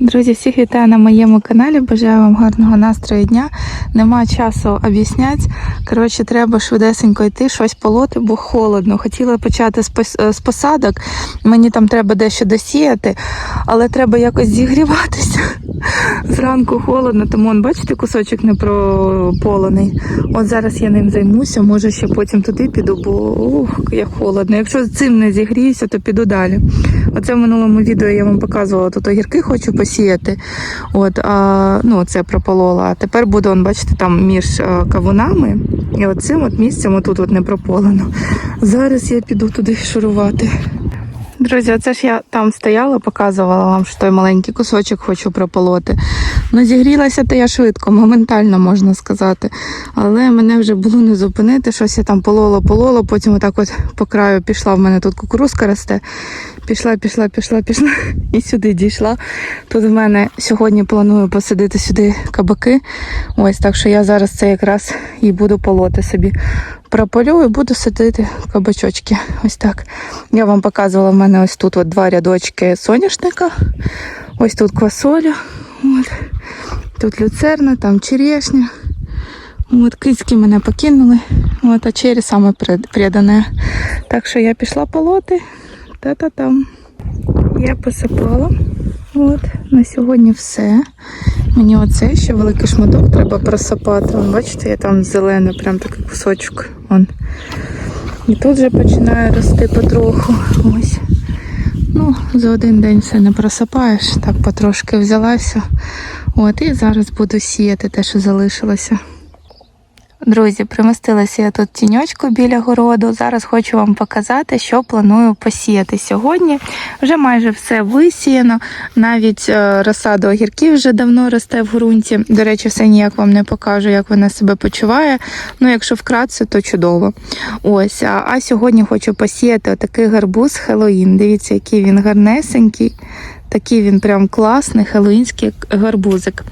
Друзі, всіх вітаю на моєму каналі. Бажаю вам гарного настрою дня. Нема часу об'ясняти. Коротше, треба швидесенько йти, щось полоти, бо холодно. Хотіла почати з посадок. Мені там треба дещо досіяти, але треба якось зігріватися. Зранку холодно, тому он, бачите, кусочок не прополоний. От зараз я ним займуся, може ще потім туди піду, бо ух, як холодно. Якщо цим не зігріюся, то піду далі. Оце в минулому відео я вам показувала, тут огірки хочу посіяти. От, а, ну, це прополола. Тепер буду, он, бачите, там між кавунами і оцим от місцем отут от не прополено. Зараз я піду туди шурувати. Друзі, оце ж я там стояла, показувала вам, що той маленький кусочок хочу прополоти. Ну, зігрілася то я швидко, моментально можна сказати. Але мене вже було не зупинити. Щось я там полола, полола, потім отак от по краю пішла. В мене тут кукурузка росте. Пішла, пішла, пішла, пішла і сюди дійшла. Тут в мене сьогодні планую посадити сюди кабаки. Ось так що я зараз це якраз і буду полоти собі. Прополю і буду садити кабачочки. Ось так. Я вам показувала в мене ось тут от два рядочки соняшника. Ось тут квасоля. От. Тут люцерна, там черешня. От кицьки мене покинули. От, а чері саме придане. Так що я пішла полоти. Та-та-там. Я посипала. От, на сьогодні все. Мені оце ще великий шматок треба просипати. Вон, бачите, я там зелений, прям такий кусочок. Вон. І тут вже починає рости потроху. Ось. Ну, за один день все не просипаєш. Так потрошки взялася. От, і зараз буду сіяти те, що залишилося. Друзі, примостилася я тут тіньочку біля городу. Зараз хочу вам показати, що планую посіяти сьогодні. Вже майже все висіяно. Навіть е, розсада огірків вже давно росте в ґрунті. До речі, все ніяк вам не покажу, як вона себе почуває. Ну, якщо вкратце, то чудово. Ось, а, а сьогодні хочу посіяти отакий гарбуз Хеллоїн. Дивіться, який він гарнесенький. Такий він прям класний хеллоїнський гарбузик.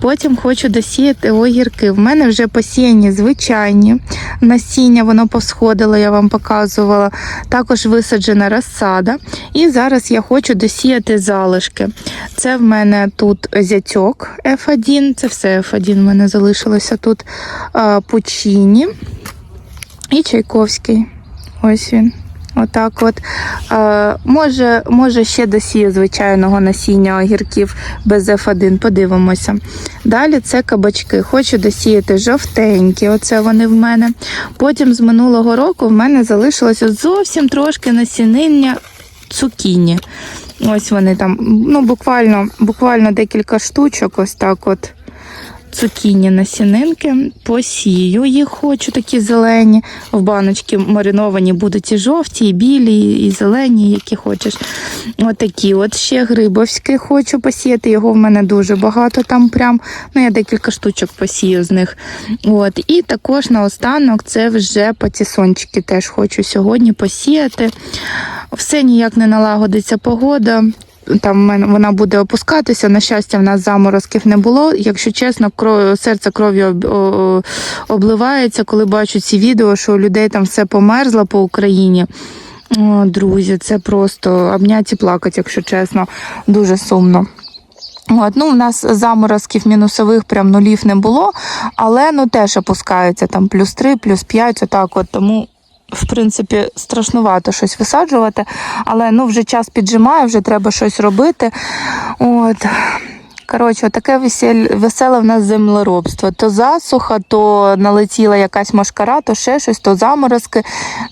Потім хочу досіяти огірки. В мене вже посіяні звичайні насіння, воно повсходило, я вам показувала. Також висаджена розсада. І зараз я хочу досіяти залишки. Це в мене тут зятьок F1, це все F1 в мене залишилося тут. Пучині і Чайковський. Ось він. Отак от. Е, може, може ще досію звичайного насіння огірків без F1, подивимося. Далі це кабачки. Хочу досіяти жовтенькі, оце вони в мене. Потім з минулого року в мене залишилося зовсім трошки насіниння цукіні. Ось вони там, ну буквально, буквально декілька штучок, ось так от цукіні насінинки, посію їх хочу, такі зелені. В баночки мариновані будуть і жовті, і білі, і зелені, які хочеш. Отакі от ще грибовські хочу посіяти. Його в мене дуже багато там прям. Ну, я декілька штучок посію з них. От. І також наостанок це вже патісончики теж хочу сьогодні посіяти. Все ніяк не налагодиться погода там вона буде опускатися. На щастя, в нас заморозків не було. Якщо чесно, кров, серце кров'ю обливається, коли бачу ці відео, що у людей там все померзло по Україні. О, друзі, це просто обняті плакати, якщо чесно, дуже сумно. От, ну, у нас заморозків мінусових прям нулів не було, але ну теж опускаються там плюс 3, плюс 5, отак от. Тому, в принципі, страшнувато щось висаджувати. Але ну, вже час піджимає, вже треба щось робити. От. Коротше, таке веселе в нас землеробство. То засуха, то налетіла якась мошкара, то ще щось, то заморозки.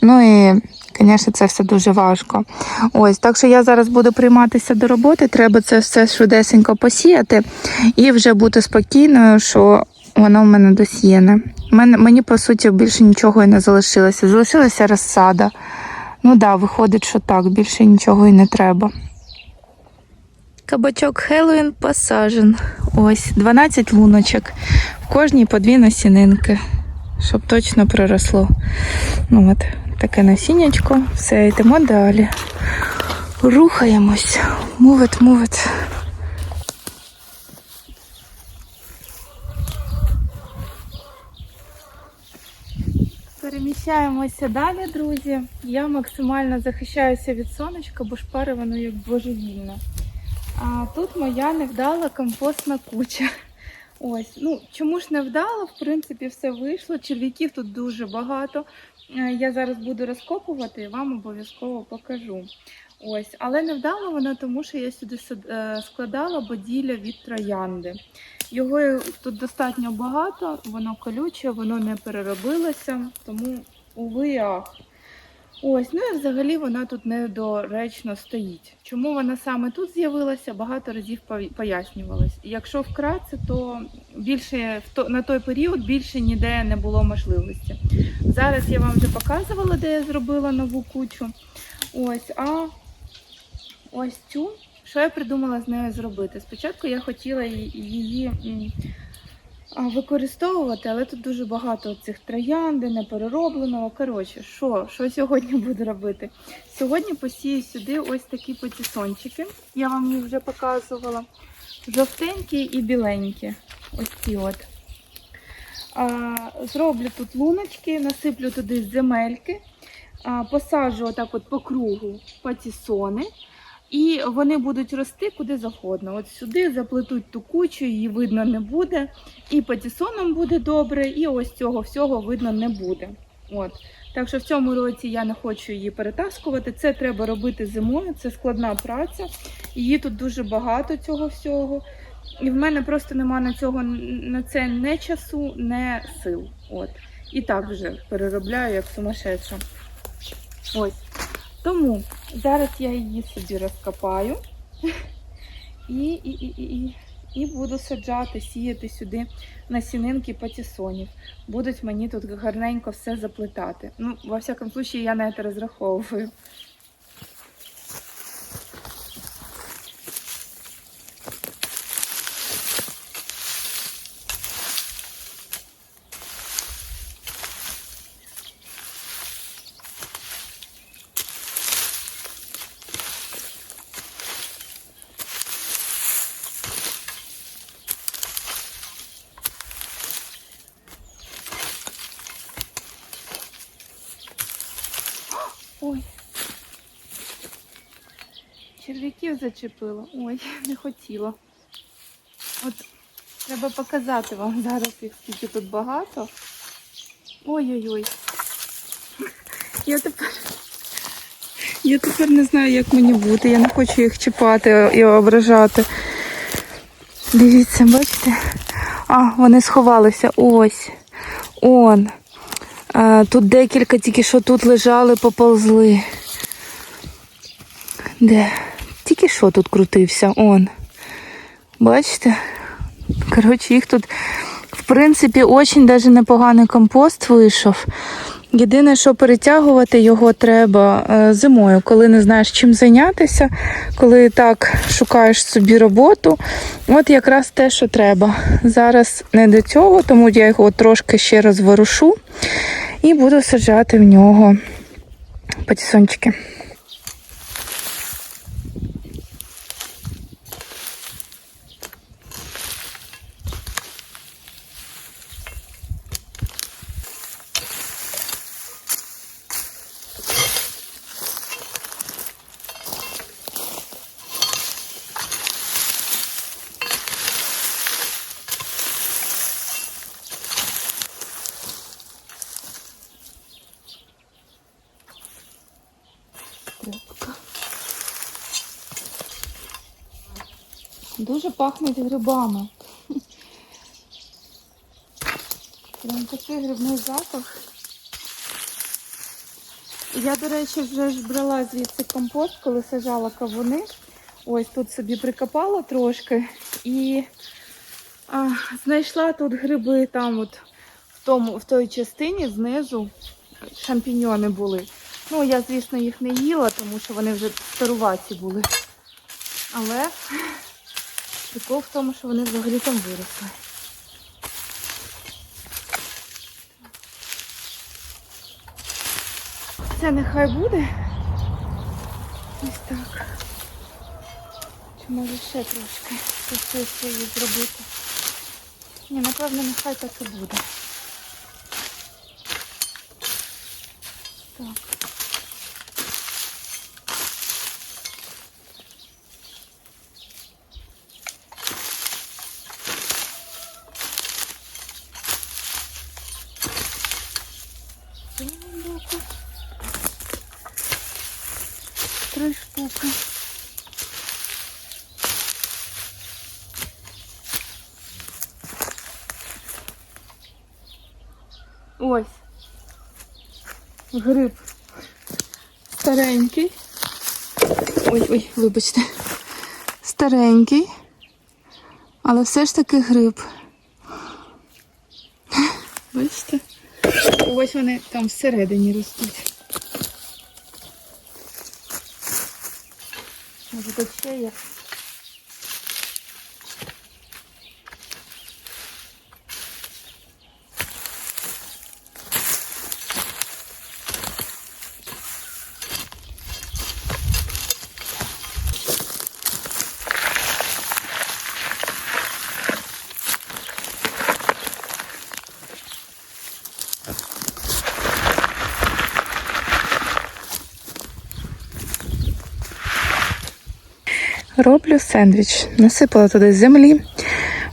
Ну і, звісно, це все дуже важко. Ось, так що я зараз буду прийматися до роботи. Треба це все швидесенько посіяти і вже бути спокійною, що воно в мене досіяне. Мене, мені, по суті, більше нічого і не залишилося. Залишилася розсада. Ну так, да, виходить, що так, більше нічого і не треба. Кабачок Хеллоуін посажен. Ось 12 луночок. В кожній по дві насінинки, щоб точно проросло. Ну от, таке насіннячко. Все, йдемо далі. Рухаємось. Мувит, мувит. Переміщаємося далі, друзі. Я максимально захищаюся від сонечка, бо шпари воно як божевільне. А тут моя невдала компостна куча. Ось, ну чому ж не вдало? В принципі, все вийшло. Черв'яків тут дуже багато. Е, Я зараз буду розкопувати і вам обов'язково покажу. Ось, але не вдало вона, тому що я сюди е, складала боділля від троянди. Його тут достатньо багато, воно колюче, воно не переробилося, тому уви і ах. Ось, ну і взагалі вона тут недоречно стоїть. Чому вона саме тут з'явилася, багато разів пояснювалось. Якщо вкратце, то більше на той період більше ніде не було можливості. Зараз я вам вже показувала, де я зробила нову кучу. Ось, а ось цю, що я придумала з нею зробити? Спочатку я хотіла її використовувати, але тут дуже багато цих троянди, непереробленого. Коротше, що, що сьогодні буду робити? Сьогодні посію сюди ось такі потісончики. Я вам їх вже показувала. Жовтенькі і біленькі. Ось ці от. А, зроблю тут луночки, насиплю туди земельки, а, посаджу отак от по кругу патісони. І вони будуть рости куди завгодно. От сюди заплетуть ту кучу, її видно не буде. І патісоном буде добре, і ось цього всього видно не буде. От. Так що в цьому році я не хочу її перетаскувати. Це треба робити зимою, це складна праця. Її тут дуже багато цього всього. І в мене просто нема на цього на це не часу, не сил. От. І так вже переробляю як сумасшедша. Ось. Тому зараз я її собі розкопаю і, і, і, і, і, і буду саджати, сіяти сюди насінинки патісонів. Будуть мені тут гарненько все заплетати. Ну, во всякому случае, я на це розраховую. Ой. Черв'яків зачепило. Ой, не хотіла. От треба показати вам зараз їх скільки тут багато. Ой-ой-ой. Я тепер. Я тепер не знаю, як мені бути. Я не хочу їх чіпати і ображати. Дивіться, бачите? А, вони сховалися. Ось. Он. А, тут декілька тільки що тут лежали, поползли. Де? Що тут крутився, он. Бачите? Коротше, їх тут, в принципі, очень даже непоганий компост вийшов. Єдине, що перетягувати його треба е, зимою, коли не знаєш чим зайнятися, коли так шукаєш собі роботу. От якраз те, що треба. Зараз не до цього, тому я його трошки ще розворушу і буду саджати в нього патісончики. Дуже пахнуть грибами. Прям такий грибний запах. Я, до речі, вже ж брала звідси компост, коли сажала кавуни. Ось тут собі прикопала трошки і а, знайшла тут гриби там от в, тому, в той частині знизу шампіньони були. Ну, я, звісно, їх не їла, тому що вони вже старуваті були. Але прикол в тому, що вони взагалі там виросли. Це нехай буде. Ось так. Чи може ще трошки щось її зробити? Ні, напевно, нехай так і буде. Так. штука. Ось. Гриб. Старенький. Ой, ой, вибачте. Старенький. Але все ж таки гриб. Бачите? Ось вони там всередині ростуть. Може тут ще є? Роблю сендвіч. Насипала туди землі,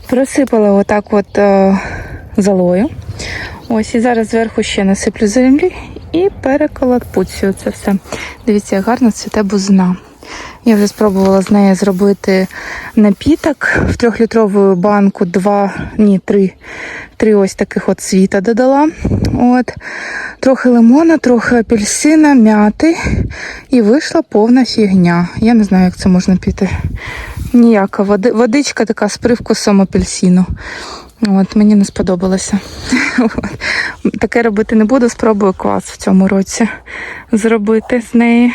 просипала отак от е, золою. Ось і зараз зверху ще насиплю землі і переколотпуцю це все. Дивіться, як гарно цвіте бузина. Я вже спробувала з неї зробити напіток в трьохлітрову банку, два, ні, три, три ось таких от світа додала. От. Трохи лимона, трохи апельсина, м'яти. І вийшла повна фігня. Я не знаю, як це можна піти. Ніяка води, водичка така з привкусом апельсину. От, мені не сподобалося. Таке робити не буду, спробую квас в цьому році зробити з неї.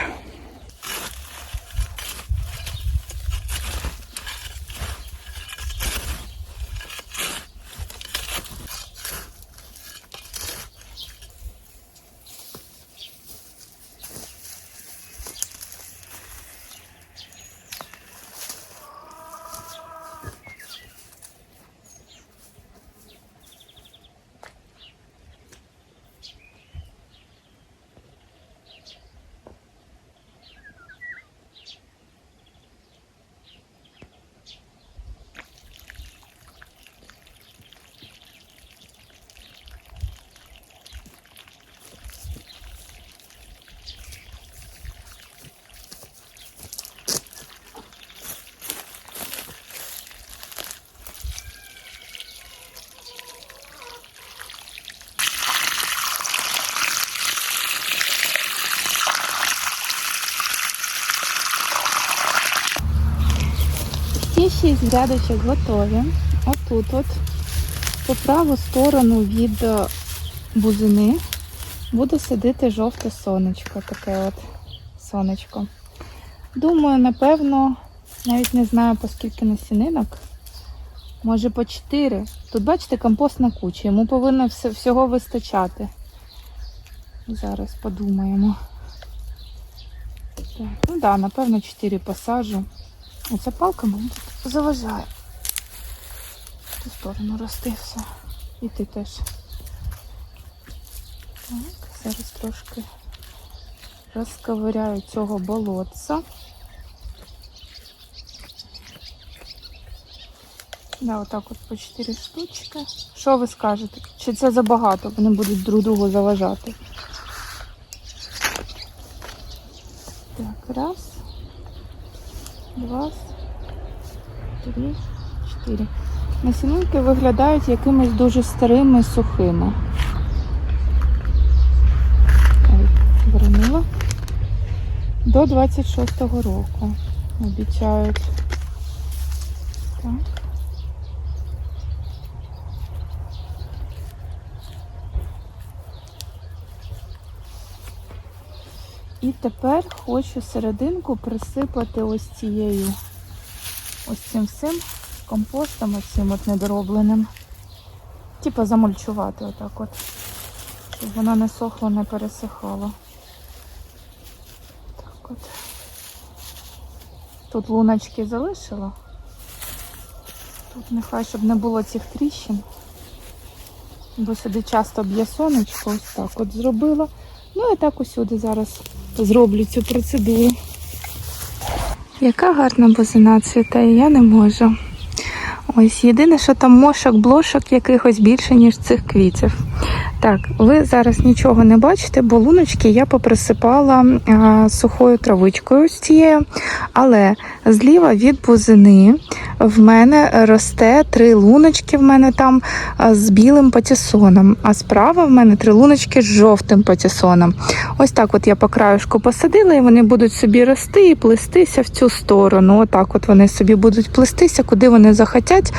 Всі шість грядочок готові. Отут от по праву сторону від е, бузини буде сидіти жовте сонечко, таке от сонечко. Думаю, напевно, навіть не знаю по скільки насінинок. Може по 4. Тут, бачите, компостна куча. Йому повинно всього вистачати. Зараз подумаємо. Так, ну так, да, напевно, 4 посаджу. Оця палка, мабуть, заважає. В ту сторону рости все. І ти теж. Так, зараз трошки розковиряю цього болотця. Да, отак от по 4 штучки. Що ви скажете? Чи це забагато? Вони будуть друг другу заважати. Так, раз, два, три, чотири. Насінинки виглядають якимись дуже старими, сухими. Вернула. До 26-го року. Обіцяють. Так. І тепер хочу серединку присипати ось цією, ось цим всім компостом, ось цим от недоробленим. Типа замульчувати отак от, щоб воно не сохло, не пересихало. Так от. Тут луночки залишила. Тут нехай, щоб не було цих тріщин. Бо сюди часто б'є сонечко, ось так от зробила. Ну і так усюди зараз зроблю цю процедуру. Яка гарна бузина цвіте, я не можу. Ось єдине, що там мошок, блошок якихось більше, ніж цих квітів. Так, ви зараз нічого не бачите, бо луночки я поприсипала а, сухою травичкою з цією, але зліва від бузини в мене росте три луночки. В мене там з білим патісоном, а справа в мене три луночки з жовтим патісоном. Ось так от я по краюшку посадила, і вони будуть собі рости і плестися в цю сторону. Отак от вони собі будуть плестися, куди вони захотять,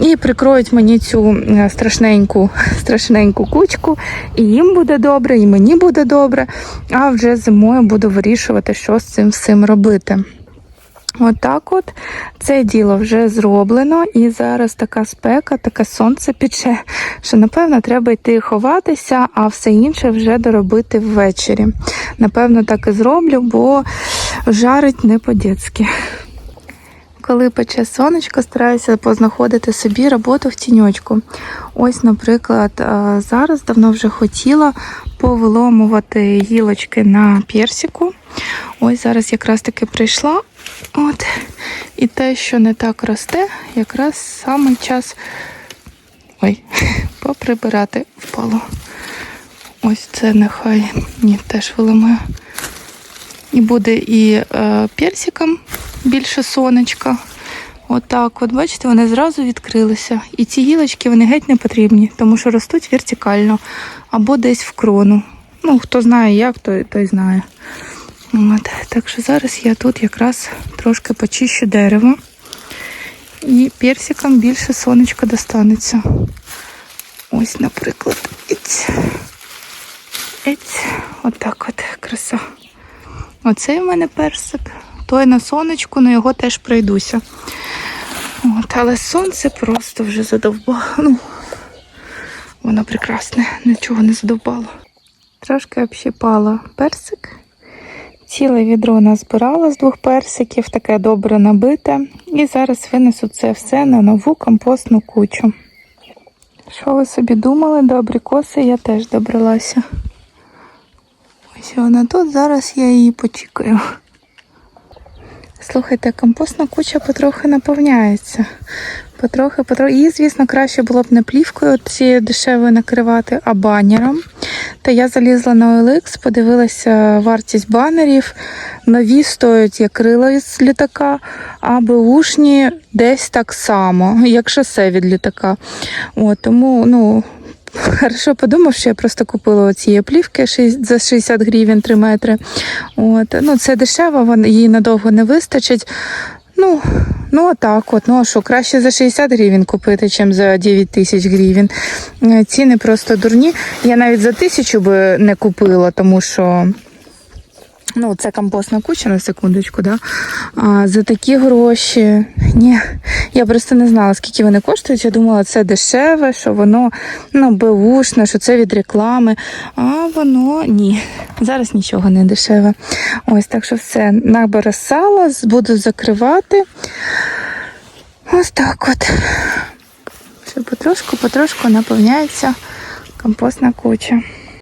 і прикроють мені цю е, страшненьку, страшненьку кучку. І їм буде добре, і мені буде добре. А вже зимою буду вирішувати, що з цим всім робити. Отак от це діло вже зроблено, і зараз така спека, таке сонце пече, що напевно треба йти ховатися, а все інше вже доробити ввечері. Напевно, так і зроблю, бо жарить не по-дєцьки. Коли пече сонечко, стараюся познаходити собі роботу в тіньочку. Ось, наприклад, е, зараз давно вже хотіла повиломувати гілочки на персику. Ось зараз якраз таки прийшла. От. І те, що не так росте, якраз саме час ой, поприбирати впало. Ось це нехай ні, теж виламаю. І буде і е, персиком більше сонечка. Отак, от, бачите, вони зразу відкрилися. І ці гілочки вони геть не потрібні, тому що ростуть вертикально або десь в крону. Ну, хто знає як, той, той знає. От. Так що зараз я тут якраз трошки почищу дерево. І персикам більше сонечка достанеться. Ось, наприклад, іць. Іць. Отак от краса. Оцей в мене персик. Той на сонечку, на його теж пройдуся. От, але сонце просто вже задовбало. Ну, воно прекрасне, нічого не задовбало. Трошки общипала персик. Ціле відро назбирала з двох персиків, таке добре набите. І зараз винесу це все на нову компостну кучу. Що ви собі думали, до абрикоси я теж добралася. Ось вона тут, зараз я її почекаю. Слухайте, компостна куча потрохи наповняється. Потрохи, потрохи. Її, звісно, краще було б не плівкою цією дешевою накривати, а банером. Та я залізла на OLX, подивилася вартість банерів. Нові стоять як крила з літака, а беушні десь так само, як шосе від літака. От, тому, ну. Хорошо подумав, що я просто купила ці плівки за 60 гривень 3 метри. От. Ну, це дешево, їй надовго не вистачить. Ну, ну отак от. Ну а що, краще за 60 гривень купити, ніж за 9 тисяч гривень. Е, Ціни просто дурні. Я навіть за тисячу би не купила, тому що. Ну, це компостна куча на секундочку, да? А за такі гроші. Ні, я просто не знала, скільки вони коштують. Я думала, це дешеве, що воно ну, беушне, що це від реклами. А воно ні. Зараз нічого не дешеве. Ось так що все. Набере сала, буду закривати. Ось так от. Все потрошку, потрошку наповняється компостна куча.